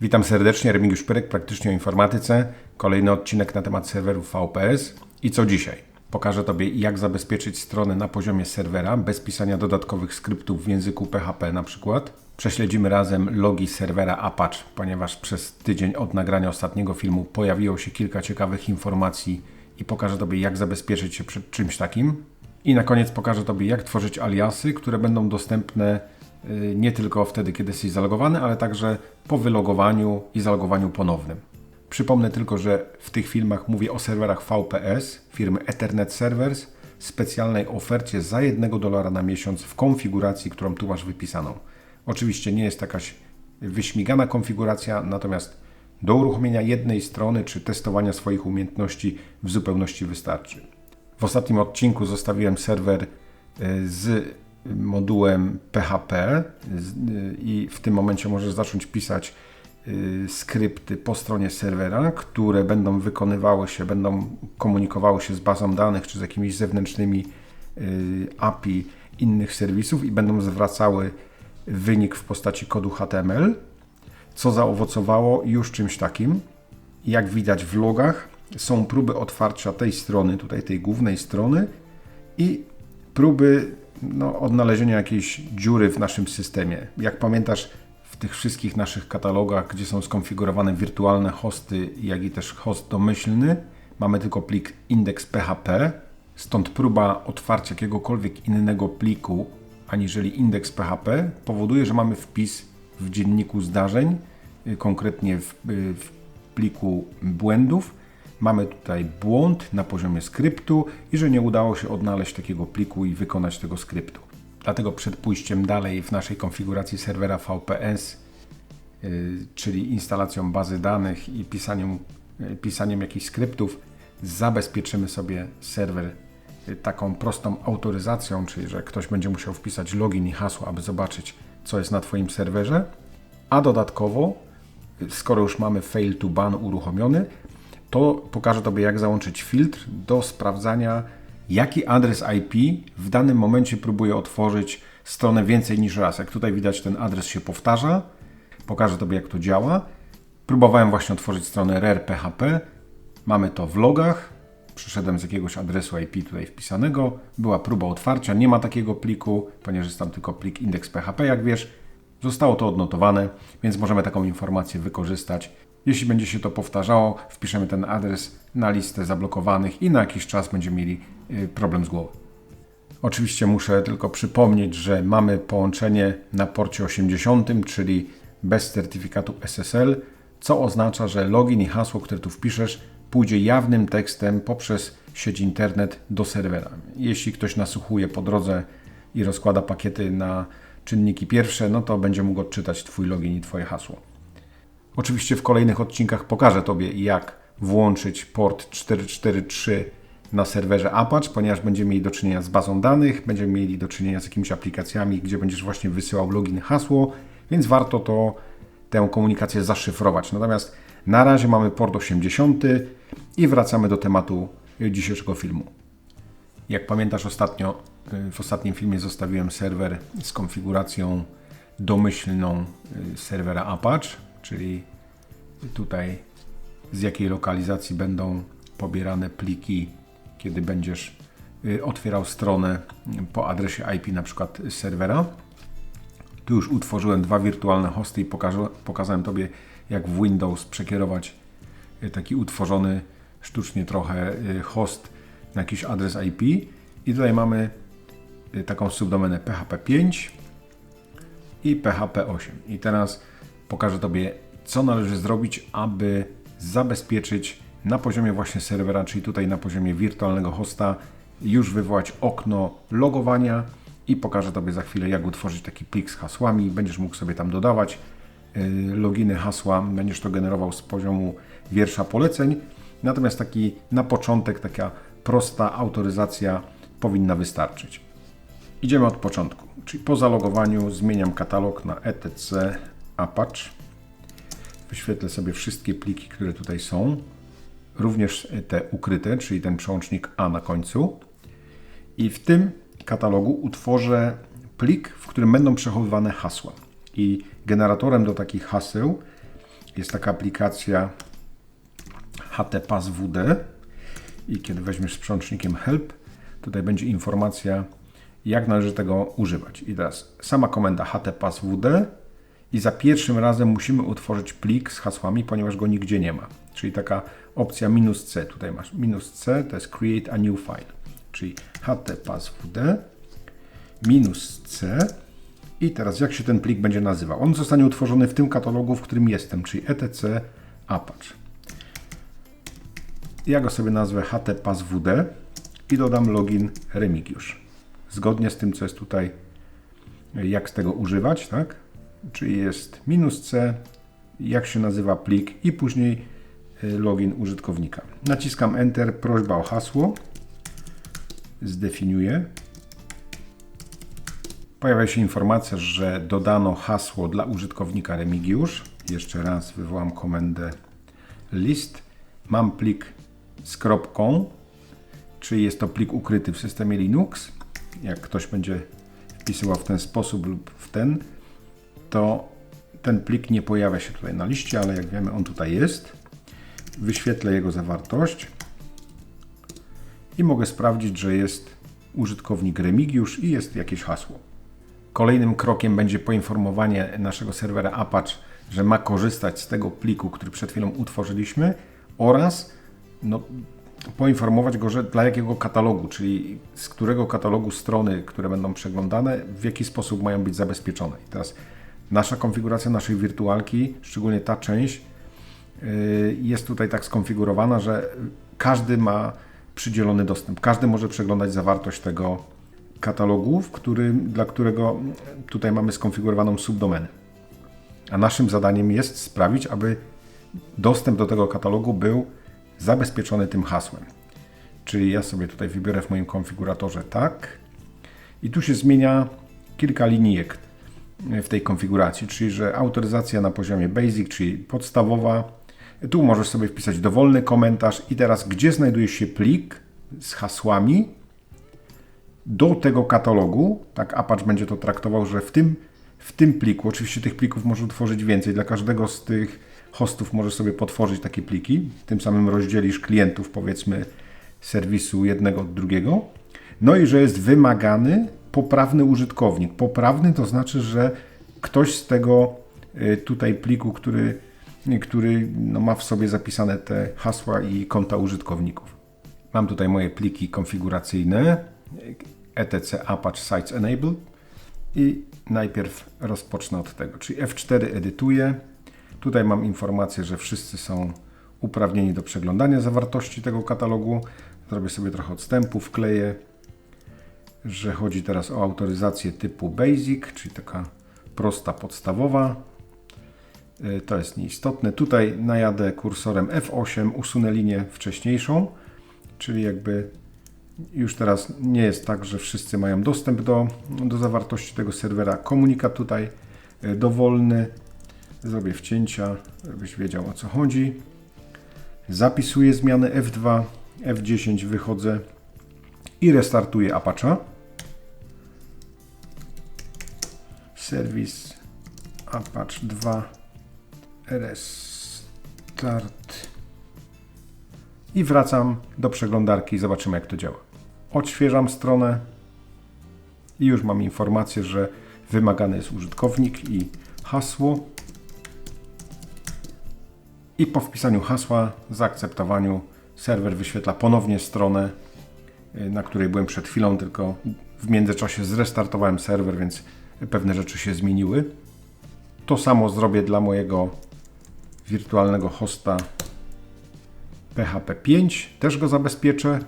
Witam serdecznie, Remigiusz Pyrek, praktycznie o informatyce. Kolejny odcinek na temat serwerów VPS. I co dzisiaj? Pokażę Tobie, jak zabezpieczyć stronę na poziomie serwera bez pisania dodatkowych skryptów w języku PHP na przykład. Prześledzimy razem logi serwera Apache, ponieważ przez tydzień od nagrania ostatniego filmu pojawiło się kilka ciekawych informacji i pokażę Tobie, jak zabezpieczyć się przed czymś takim. I na koniec pokażę Tobie, jak tworzyć aliasy, które będą dostępne nie tylko wtedy, kiedy jesteś zalogowany, ale także po wylogowaniu i zalogowaniu ponownym. Przypomnę tylko, że w tych filmach mówię o serwerach VPS firmy Ethernet Servers, specjalnej ofercie za 1 dolara na miesiąc w konfiguracji, którą tu masz wypisaną. Oczywiście nie jest jakaś wyśmigana konfiguracja, natomiast do uruchomienia jednej strony czy testowania swoich umiejętności w zupełności wystarczy. W ostatnim odcinku zostawiłem serwer y, z modułem PHP y, i w tym momencie możesz zacząć pisać y, skrypty po stronie serwera, które będą wykonywały się, będą komunikowały się z bazą danych czy z jakimiś zewnętrznymi API innych serwisów i będą zwracały wynik w postaci kodu HTML, co zaowocowało już czymś takim. Jak widać w logach, są próby otwarcia tej strony, tutaj tej głównej strony i próby no, jakiejś dziury w naszym systemie. Jak pamiętasz, w tych wszystkich naszych katalogach, gdzie są skonfigurowane wirtualne hosty, jak i też host domyślny, mamy tylko plik index.php, stąd próba otwarcia jakiegokolwiek innego pliku aniżeli indeks PHP powoduje, że mamy wpis w dzienniku zdarzeń, y, konkretnie w, y, w pliku błędów. Mamy tutaj błąd na poziomie skryptu i że nie udało się odnaleźć takiego pliku i wykonać tego skryptu. Dlatego przed pójściem dalej w naszej konfiguracji serwera VPS, yy, czyli instalacją bazy danych i pisaniem, yy, pisaniem jakichś skryptów, zabezpieczymy sobie serwer taką prostą autoryzacją, czyli że ktoś będzie musiał wpisać login i hasło, aby zobaczyć, co jest na Twoim serwerze. A dodatkowo, skoro już mamy fail to ban uruchomiony, to pokażę Tobie, jak załączyć filtr do sprawdzania, jaki adres IP w danym momencie próbuje otworzyć stronę więcej niż raz. Jak tutaj widać, ten adres się powtarza. Pokażę Tobie, jak to działa. Próbowałem właśnie otworzyć stronę rare.php. Mamy to w logach przyszedłem z jakiegoś adresu IP tutaj wpisanego, była próba otwarcia, nie ma takiego pliku, ponieważ jest tam tylko plik index.php, jak wiesz. Zostało to odnotowane, więc możemy taką informację wykorzystać. Jeśli będzie się to powtarzało, wpiszemy ten adres na listę zablokowanych i na jakiś czas będziemy mieli y, problem z głową. Oczywiście muszę tylko przypomnieć, że mamy połączenie na porcie 80, czyli bez certyfikatu SSL, co oznacza, że login i hasło, które tu wpiszesz, pójdzie jawnym tekstem poprzez sieć internet do serwera. Jeśli ktoś nasłuchuje po drodze i rozkłada pakiety na czynniki pierwsze, no to będzie mógł odczytać Twój login i Twoje hasło. Oczywiście w kolejnych odcinkach pokażę Tobie, jak włączyć port 443 na serwerze Apache, ponieważ będziemy mieli do czynienia z bazą danych, będziemy mieli do czynienia z jakimiś aplikacjami, gdzie będziesz właśnie wysyłał login, hasło, więc warto to tę komunikację zaszyfrować. Natomiast na razie mamy port 80 i wracamy do tematu dzisiejszego filmu. Jak pamiętasz ostatnio, y, w ostatnim filmie zostawiłem serwer z konfiguracją domyślną y, serwera Apache, czyli tutaj z jakiej lokalizacji będą pobierane pliki, kiedy będziesz y, otwierał stronę po adresie IP na przykład serwera. Tu już utworzyłem dwa wirtualne hosty i pokazałem Tobie, jak w Windows przekierować taki utworzony sztucznie trochę y, host na jakiś adres IP i tutaj mamy y, taką subdomenę PHP 5 i PHP 8 i teraz pokażę Tobie co należy zrobić, aby zabezpieczyć na poziomie właśnie serwera, czyli tutaj na poziomie wirtualnego hosta już wywołać okno logowania i pokażę Tobie za chwilę jak utworzyć taki plik z hasłami, będziesz mógł sobie tam dodawać y, loginy, hasła, będziesz to generował z poziomu wiersza poleceń. Natomiast taki na początek taka prosta autoryzacja powinna wystarczyć. Idziemy od początku, czyli po zalogowaniu zmieniam katalog na etc Apache. Wyświetlę sobie wszystkie pliki, które tutaj są, również te ukryte, czyli ten przełącznik A na końcu. I w tym katalogu utworzę plik, w którym będą przechowywane hasła. I generatorem do takich haseł jest taka aplikacja HTPassWD i kiedy weźmiesz sprzącznikiem help, tutaj będzie informacja, jak należy tego używać. I teraz sama komenda HTPassWD i za pierwszym razem musimy utworzyć plik z hasłami, ponieważ go nigdzie nie ma. Czyli taka opcja minus "-c", tutaj masz minus "-c", to jest create a new file, czyli HTPassWD minus "-c", i teraz jak się ten plik będzie nazywał? On zostanie utworzony w tym katalogu, w którym jestem, czyli etc Apache. Ja go sobie nazwę htpasswd i dodam login Remigiusz. Zgodnie z tym, co jest tutaj, jak z tego używać, tak? Czyli jest minus "-c", jak się nazywa plik i później y, login użytkownika. Naciskam Enter, prośba o hasło. Zdefiniuję. Pojawia się informacja, że dodano hasło dla użytkownika Remigiusz. Jeszcze raz wywołam komendę list. Mam plik z kropką, czyli jest to plik ukryty w systemie Linux. Jak ktoś będzie wpisywał w ten sposób lub w ten, to ten plik nie pojawia się tutaj na liście, ale jak wiemy on tutaj jest. Wyświetlę jego zawartość i mogę sprawdzić, że jest użytkownik Remigiusz i jest jakieś hasło. Kolejnym krokiem będzie poinformowanie naszego serwera Apache, że ma korzystać z tego pliku, który przed chwilą utworzyliśmy oraz no, poinformować go, że dla jakiego katalogu, czyli z którego katalogu strony, które będą przeglądane, w jaki sposób mają być zabezpieczone. I teraz nasza konfiguracja naszej wirtualki, szczególnie ta część, yy, jest tutaj tak skonfigurowana, że każdy ma przydzielony dostęp. Każdy może przeglądać zawartość tego katalogu, który, dla którego tutaj mamy skonfigurowaną subdomenę. A naszym zadaniem jest sprawić, aby dostęp do tego katalogu był zabezpieczony tym hasłem. Czyli ja sobie tutaj wybiorę w moim konfiguratorze tak i tu się zmienia kilka linijek w tej konfiguracji, czyli że autoryzacja na poziomie basic, czyli podstawowa. Tu możesz sobie wpisać dowolny komentarz i teraz gdzie znajduje się plik z hasłami, do tego katalogu, tak Apache będzie to traktował, że w tym, w tym pliku, oczywiście tych plików może utworzyć więcej, dla każdego z tych hostów możesz sobie potworzyć takie pliki, tym samym rozdzielisz klientów powiedzmy serwisu jednego od drugiego, no i że jest wymagany poprawny użytkownik. Poprawny to znaczy, że ktoś z tego y, tutaj pliku, który, który no ma w sobie zapisane te hasła i konta użytkowników. Mam tutaj moje pliki konfiguracyjne, etc Apache Sites Enable i najpierw rozpocznę od tego, czyli F4 edytuję. Tutaj mam informację, że wszyscy są uprawnieni do przeglądania zawartości tego katalogu. Zrobię sobie trochę odstępu, wkleję, że chodzi teraz o autoryzację typu Basic, czyli taka prosta, podstawowa. Y, to jest nieistotne. Tutaj najadę kursorem F8, usunę linię wcześniejszą, czyli jakby już teraz nie jest tak, że wszyscy mają dostęp do, do zawartości tego serwera. Komunikat tutaj e, dowolny. Zrobię wcięcia, żebyś wiedział o co chodzi. Zapisuję zmiany F2, F10 wychodzę i restartuję Apache. Serwis Apache 2 restart i wracam do przeglądarki i zobaczymy jak to działa. Odświeżam stronę i już mam informację, że wymagany jest użytkownik i hasło. I po wpisaniu hasła, zaakceptowaniu, serwer wyświetla ponownie stronę, y, na której byłem przed chwilą, tylko w międzyczasie zrestartowałem serwer, więc pewne rzeczy się zmieniły. To samo zrobię dla mojego wirtualnego hosta PHP 5, też go zabezpieczę.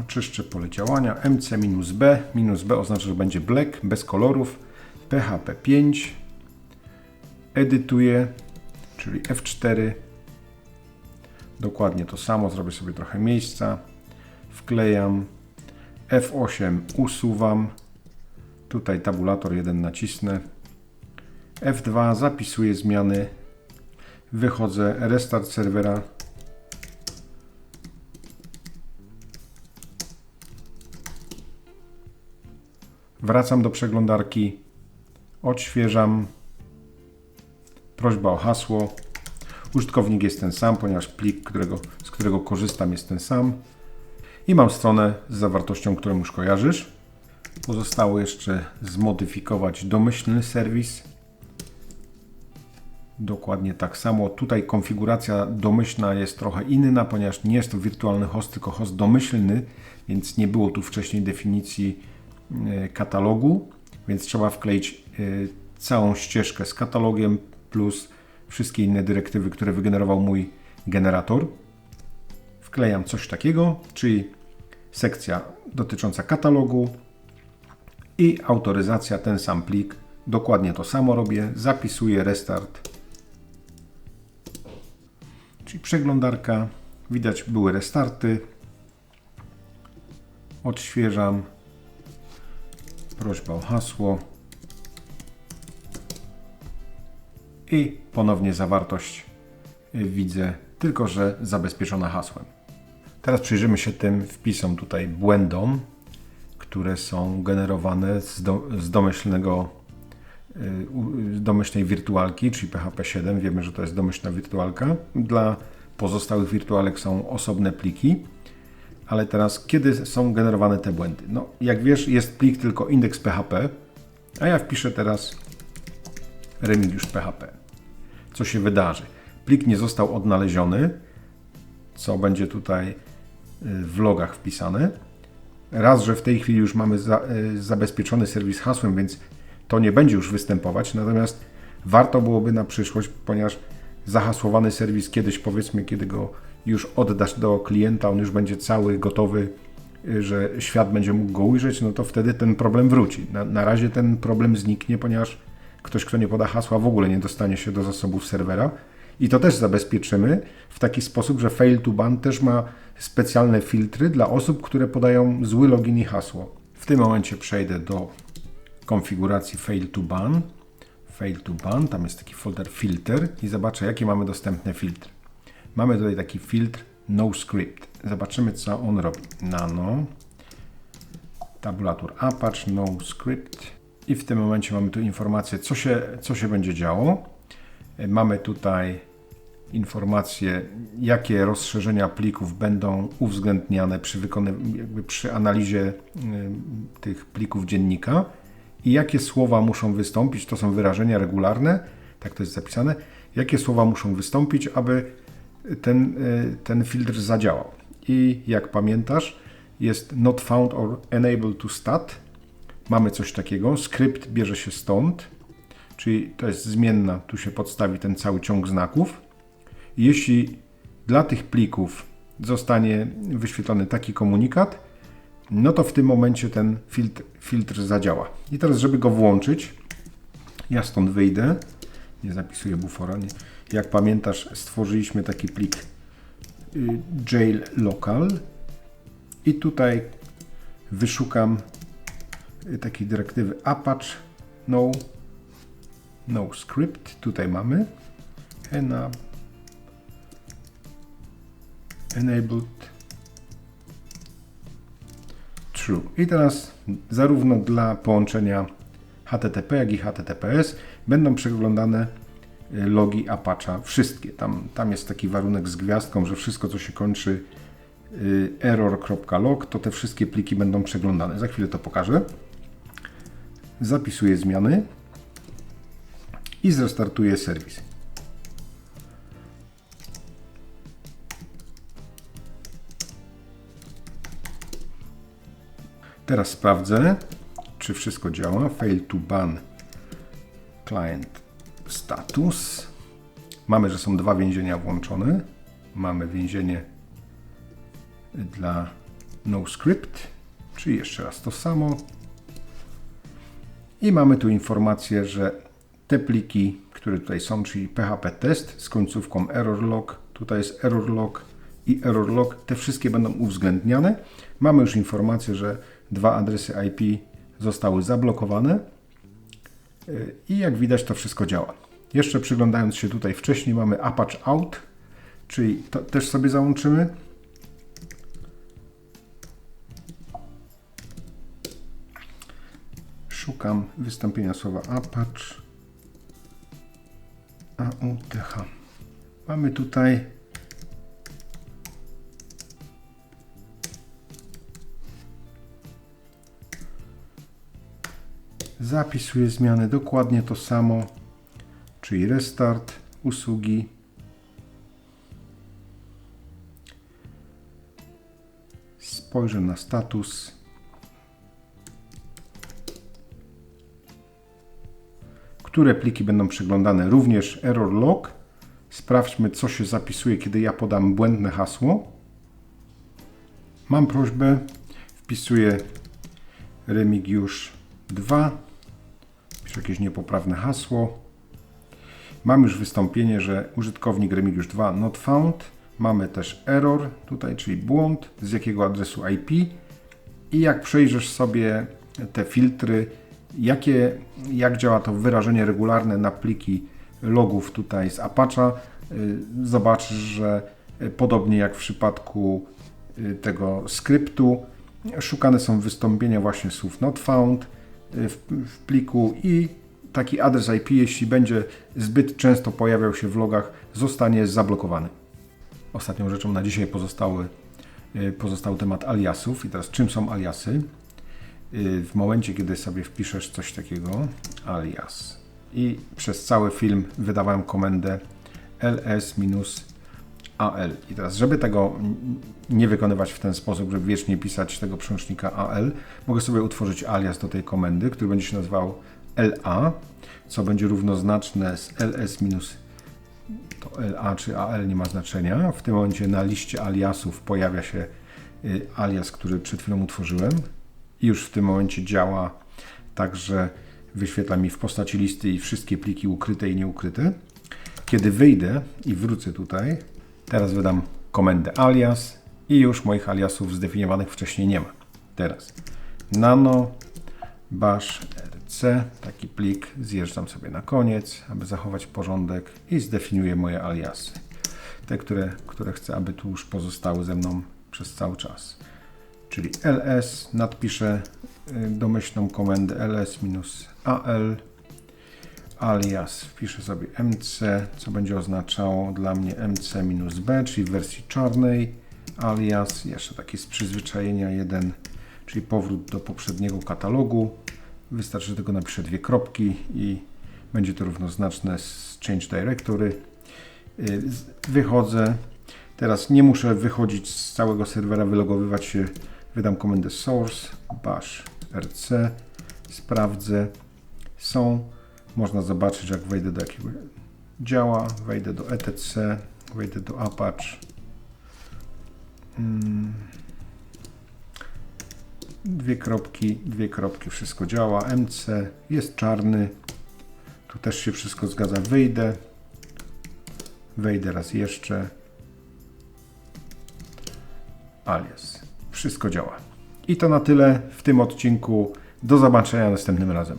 Oczyszczę pole działania MC-B. "-B", oznacza, że będzie black, bez kolorów. PHP 5. Edytuję, czyli F4. Dokładnie to samo, zrobię sobie trochę miejsca. Wklejam. F8 usuwam. Tutaj tabulator 1 nacisnę. F2 zapisuję zmiany. Wychodzę, restart serwera Wracam do przeglądarki, odświeżam. Prośba o hasło. Użytkownik jest ten sam, ponieważ plik, którego, z którego korzystam jest ten sam. I mam stronę z zawartością, którą już kojarzysz. Pozostało jeszcze zmodyfikować domyślny serwis. Dokładnie tak samo. Tutaj konfiguracja domyślna jest trochę inna, ponieważ nie jest to wirtualny host, tylko host domyślny, więc nie było tu wcześniej definicji e, katalogu, więc trzeba wkleić e, całą ścieżkę z katalogiem plus wszystkie inne dyrektywy, które wygenerował mój generator. Wklejam coś takiego, czyli sekcja dotycząca katalogu i autoryzacja, ten sam plik. Dokładnie to samo robię. Zapisuję restart. Czyli przeglądarka. Widać były restarty. Odświeżam. Prośba o hasło. I ponownie zawartość widzę, tylko że zabezpieczona hasłem. Teraz przyjrzymy się tym wpisom tutaj błędom, które są generowane z, do, z domyślnego y, domyślnej wirtualki, czyli PHP 7. Wiemy, że to jest domyślna wirtualka. Dla pozostałych wirtualek są osobne pliki. Ale teraz, kiedy są generowane te błędy? No, jak wiesz, jest plik tylko indeks PHP, a ja wpiszę teraz Remigiusz PHP. Co się wydarzy? Plik nie został odnaleziony, co będzie tutaj y, w logach wpisane. Raz, że w tej chwili już mamy za, y, zabezpieczony serwis hasłem, więc to nie będzie już występować. Natomiast warto byłoby na przyszłość, ponieważ zahasłowany serwis kiedyś, powiedzmy, kiedy go już oddasz do klienta, on już będzie cały gotowy, y, że świat będzie mógł go ujrzeć, no to wtedy ten problem wróci. Na, na razie ten problem zniknie, ponieważ ktoś, kto nie poda hasła, w ogóle nie dostanie się do zasobów serwera. I to też zabezpieczymy w taki sposób, że fail to ban też ma specjalne filtry dla osób, które podają zły login i hasło. W tym momencie przejdę do konfiguracji fail to ban. Fail to ban, tam jest taki folder filter i zobaczę, jakie mamy dostępne filtry. Mamy tutaj taki filtr no script. Zobaczymy, co on robi. Nano, tabulator Apache, no script. I w tym momencie mamy tu informację, co się, co się będzie działo. Mamy tutaj informacje, jakie rozszerzenia plików będą uwzględniane przy, przy analizie tych plików dziennika i jakie słowa muszą wystąpić, to są wyrażenia regularne, tak to jest zapisane, jakie słowa muszą wystąpić, aby ten, y, ten filtr zadziałał. I jak pamiętasz, jest not found or unable to stat. Mamy coś takiego. Skrypt bierze się stąd, czyli to jest zmienna, tu się podstawi ten cały ciąg znaków. Jeśli dla tych plików zostanie wyświetlony taki komunikat, no to w tym momencie ten filtr, filtr zadziała. I teraz, żeby go włączyć, ja stąd wyjdę, nie zapisuję bufora, nie. jak pamiętasz, stworzyliśmy taki plik y, jail local i tutaj wyszukam y, takiej dyrektywy apache no, no script, tutaj mamy enab enabled true. I teraz zarówno dla połączenia HTTP, jak i HTTPS będą przeglądane y, logi Apache, wszystkie. Tam, tam jest taki warunek z gwiazdką, że wszystko co się kończy y, error.log, to te wszystkie pliki będą przeglądane. Za chwilę to pokażę. Zapisuję zmiany i zrestartuję serwis. Teraz sprawdzę, czy wszystko działa. Fail to ban client status. Mamy, że są dwa więzienia włączone. Mamy więzienie dla NoScript, czyli jeszcze raz to samo. I mamy tu informację, że te pliki, które tutaj są, czyli PHP test z końcówką errorlog, tutaj jest errorlog i errorlog, te wszystkie będą uwzględniane. Mamy już informację, że dwa adresy IP zostały zablokowane i jak widać to wszystko działa. Jeszcze przyglądając się tutaj wcześniej mamy Apache Out, czyli to też sobie załączymy. Szukam wystąpienia słowa Apache AUTH. Mamy tutaj Zapisuję zmiany dokładnie to samo, czyli restart, usługi. Spojrzę na status. Które pliki będą przeglądane? Również error log. Sprawdźmy, co się zapisuje, kiedy ja podam błędne hasło. Mam prośbę, wpisuję Remigiusz 2 Piszę jakieś niepoprawne hasło. Mam już wystąpienie, że użytkownik Remigiusz 2 not found. Mamy też error tutaj, czyli błąd, z jakiego adresu IP. I jak przejrzysz sobie te filtry, jakie, jak działa to wyrażenie regularne na pliki logów tutaj z Apache'a, y, zobaczysz, że podobnie jak w przypadku y, tego skryptu, szukane są wystąpienia właśnie słów not found, w, w pliku i taki adres IP, jeśli będzie zbyt często pojawiał się w logach, zostanie zablokowany. Ostatnią rzeczą na dzisiaj pozostały, y, pozostał temat aliasów. I teraz czym są aliasy? Y, w momencie, kiedy sobie wpiszesz coś takiego, alias, i przez cały film wydawałem komendę ls AL. I teraz, żeby tego nie wykonywać w ten sposób, żeby wiecznie pisać tego przełącznika AL, mogę sobie utworzyć alias do tej komendy, który będzie się nazywał LA, co będzie równoznaczne z ls to LA czy AL nie ma znaczenia. W tym momencie na liście aliasów pojawia się y, alias, który przed chwilą utworzyłem już w tym momencie działa tak, że wyświetla mi w postaci listy i wszystkie pliki ukryte i nieukryte. Kiedy wyjdę i wrócę tutaj, Teraz wydam komendę alias i już moich aliasów zdefiniowanych wcześniej nie ma. Teraz nano bash rc, taki plik, zjeżdżam sobie na koniec, aby zachować porządek i zdefiniuję moje aliasy. Te, które, które chcę, aby tu już pozostały ze mną przez cały czas. Czyli ls, nadpiszę y, domyślną komendę ls-al alias wpiszę sobie mc, co będzie oznaczało dla mnie mc-b, czyli w wersji czarnej, alias, jeszcze taki z przyzwyczajenia jeden, czyli powrót do poprzedniego katalogu. Wystarczy, że tylko napiszę dwie kropki i będzie to równoznaczne z change directory. Y, wychodzę. Teraz nie muszę wychodzić z całego serwera, wylogowywać się. Wydam komendę source bash rc, sprawdzę. Są można zobaczyć, jak wejdę do jakiego działa, wejdę do etc, wejdę do Apache. Hmm. Dwie kropki, dwie kropki, wszystko działa. MC jest czarny. Tu też się wszystko zgadza. Wyjdę. Wejdę raz jeszcze. Alias. Wszystko działa. I to na tyle w tym odcinku. Do zobaczenia następnym razem.